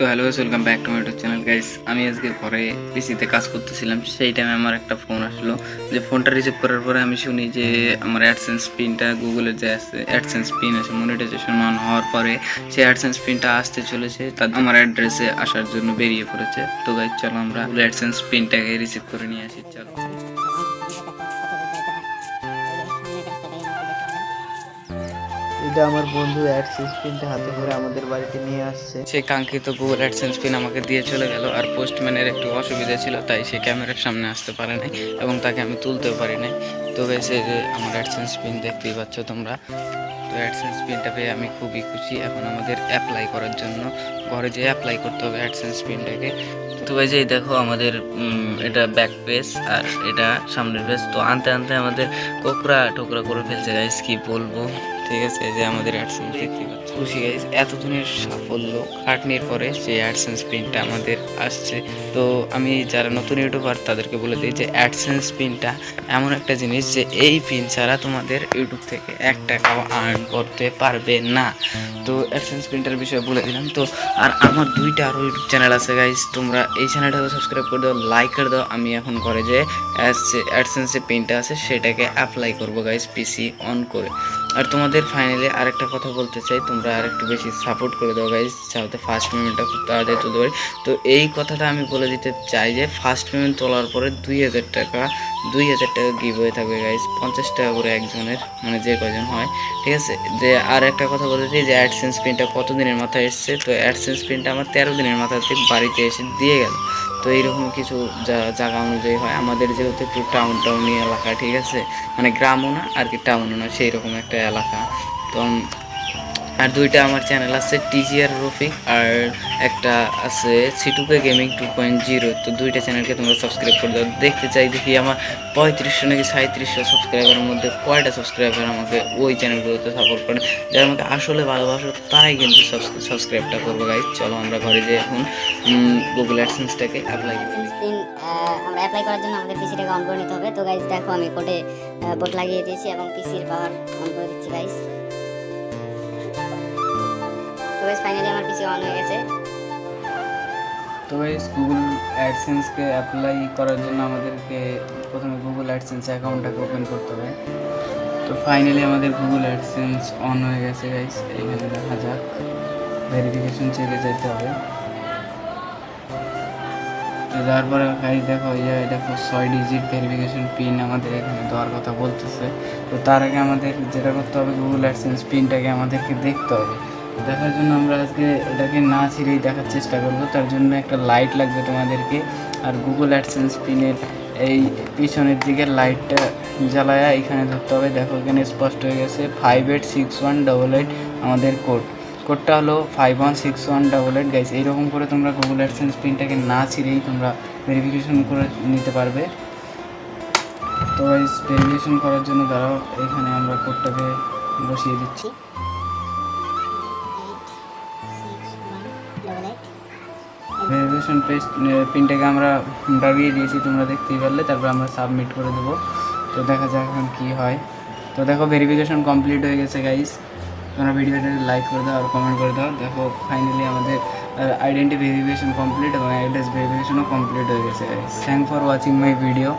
তো hello welcome back to my YouTube channel guys আমি আজকে ঘরে পিসিতে কাজ করতেছিলাম, সেই টাইমে আমার একটা ফোন আসলো। যে ফোনটা রিসিভ করার পরে আমি শুনি যে আমার অ্যাডসেন্স পিনটা গুগলের যে আছে অ্যাডসেন্স পিন আছে মনিটাইজেশন অন হওয়ার পরে সেই অ্যাডসেন্স পিনটা আসতে চলেছে, তা আমার অ্যাড্রেসে আসার জন্য বেরিয়ে পড়েছে। তো গাইস চলো আমরা অ্যাডসেন্স পিনটাকে রিসিভ করে নিয়ে আসি, চলো। এটা আমার বন্ধু অ্যাডসেন্স পিনটা হাতে করে আমাদের বাড়িতে নিয়ে আসছে। সেই কাঙ্ক্ষিত গুগল অ্যাডসেন্স পিন আমাকে দিয়ে চলে গেল আর পোস্টম্যানের একটু অসুবিধা ছিল, তাই সে ক্যামেরার সামনে আসতে পারে নাই এবং তাকে আমি তুলতেও পারি নাই। তো গেছে যে আমার অ্যাডসেন্স পিন দেখতেই পাচ্ছ তোমরা, তো অ্যাডসেন্স পিনটা পেয়ে আমি খুবই খুশি। এখন আমাদের অ্যাপ্লাই করার জন্য ঘরে যে অ্যাপ্লাই করতে হবে অ্যাডসেন্স পিনটাকে তো ভাই যে দেখো আমাদের এটা ব্যাক পেজ আর এটা সামনের পেজ তো আনতে আনতে আমাদের কোকরা টোকরা করে ফেলছে গাইস কি বলব? ঠিক আছে যে আমাদের অ্যাডসেন্স দেখতে পাচ্ছ। খুশি গাইস এতদিনের সাফল্য, খাটনির পরে সেই অ্যাডসেন্স পিনটা আমাদের আসছে। তো আমি যারা নতুন ইউটিউবার, তাদেরকে বলে দিই যে অ্যাডসেন্স পিনটা এমন একটা জিনিস যে এই পিন ছাড়া তোমাদের ইউটিউব থেকে এক টাকাও আর্ন করতে পারবে না। তো অ্যাডসেন্স পিনটার বিষয়ে বলে দিলাম। তো আর আমার দুইটা আরও ইউটিউব চ্যানেল আছে গাইস তোমরা এই চ্যানেলটাকে সাবস্ক্রাইব করে দাও লাইক করে দাও। আমি এখন করে যে অ্যাডসেন্সের পিনটা আছে, সেটাকে অ্যাপ্লাই করব গাইস পিসি অন করে। আর তোমাদের ফাইনালি আরেকটা কথা বলতে চাই, তোমরা আর একটু বেশি সাপোর্ট করে দাও গাইজ যাতে ফার্স্ট পেমেন্টটা খুব তাড়াতাড়ি তুলতে পারি। তো এই কথাটা আমি বলে দিতে চাই যে ফার্স্ট পেমেন্ট তোলার পরে দুই হাজার টাকা, দুই হাজার টাকা গিভ হয়ে থাকবে গাইজ পঞ্চাশ টাকা করে একজনের মানে যে কজন হয়, ঠিক আছে? যে আর একটা কথা বলে দিই যে অ্যাডসেন্স পিনটা কত দিনের মাথায় এসছে? তো অ্যাডসেন্স পিনটা আমার তেরো দিনের মাথা মাথাতে বাড়িতে এসে দিয়ে গেল। তো এইরকম কিছু জায়গা অনুযায়ী হয়। আমাদের যেহেতু একটু টাউন টাউনি এলাকা, ঠিক আছে? মানে গ্রামও না, আর কি টাউনও না সেই রকম একটা এলাকা। তো আর দুইটা আমার চ্যানেল আছে টিজিআর রফিক আর একটা আছে সিটুকে গেমিং টু পয়েন্ট জিরো তো দুইটা চ্যানেলকে তোমরা সাবস্ক্রাইব করে দাও। দেখতে চাই দেখি আমার পঁয়ত্রিশশো নাকি সাঁত্রিশশো সাবস্ক্রাইবারের মধ্যে কয়টা সাবস্ক্রাইবার আমাকে ওই চ্যানেলগুলোতে সাপোর্ট করে। যারা আমাকে আসলে ভালোবাসো, তারাই কিন্তু সাবস্ক্রাইবটা করব গাইজ চলো আমরা ঘরে যে এখন গুগল অ্যাডসেন্সটাকে অ্যাপ্লাই করি। আমরা অ্যাপ্লাই করার জন্য আমাদের পিসিটাকে অন করে নিতে হবে। তো গাইজ দেখো আমি কোডে বোট লাগিয়ে দিয়েছি এবং পিসির পাওয়ার অন করে দিচ্ছি গাইজ গাইজ ফাইনালি আমার পিসি অন হয়ে গেছে। তো গাইস গুগল অ্যাডসেন্সকে অ্যাপ্লাই করার জন্য আমাদেরকে প্রথমে গুগল অ্যাডসেন্স অ্যাকাউন্টটাকে ওপেন করতে হবে। তো ফাইনালি আমাদের গুগল অ্যাডসেন্স অন হয়ে গেছে গাইস এখানে দেখা যাক। ভেরিফিকেশন চেকে যেতে হবে। তো যাওয়ার পরে গাইস দেখো ইয়ে দেখো, ছয় ডিজিট ভেরিফিকেশন পিন আমাদের এখানে দেওয়ার কথা বলতেছে। তো তার আগে আমাদের যেটা করতে হবে গুগল অ্যাডসেন্স পিনটাকে আমাদেরকে দেখতে হবে। দেখার জন্য আমরা আজকে এটাকে না ছিঁড়েই দেখার চেষ্টা করব। তার জন্য একটা লাইট লাগবে তোমাদেরকে। আর গুগল অ্যাডসেন্স পিনের এই পিছনের দিকে লাইটটা জ্বালায়া এখানে ধরতে হবে। দেখো, এখানে স্পষ্ট হয়ে গেছে five eight six one double eight আমাদের কোড কোডটা হলো five one six one double eight guys এইরকম করে তোমরা গুগল অ্যাডসেন্স পিনটাকে না ছিঁড়েই তোমরা ভেরিফিকেশন করে নিতে পারবে। তো ভেরিফিকেশন করার জন্য দাঁড়াও, এখানে আমরা কোডটাকে বসিয়ে দিচ্ছি। ভেরিফিকেশন পেজ পিনটাকে আমরা দাবিয়ে দিয়েছি, তোমরা দেখতেই পারলে। তারপর আমরা সাবমিট করে দেবো। তো দেখা যাক এখন কী হয়। তো দেখো ভেরিফিকেশন কমপ্লিট হয়ে গেছে গাইস তোমরা ভিডিওটা লাইক করে দাও আর কমেন্ট করে দাও। দেখো ফাইনালি আমাদের আইডেন্টি ভেরিফিকেশন কমপ্লিট এবং অ্যাড্রেস ভেরিফিকেশনও কমপ্লিট হয়ে গেছে guys thank for watching my video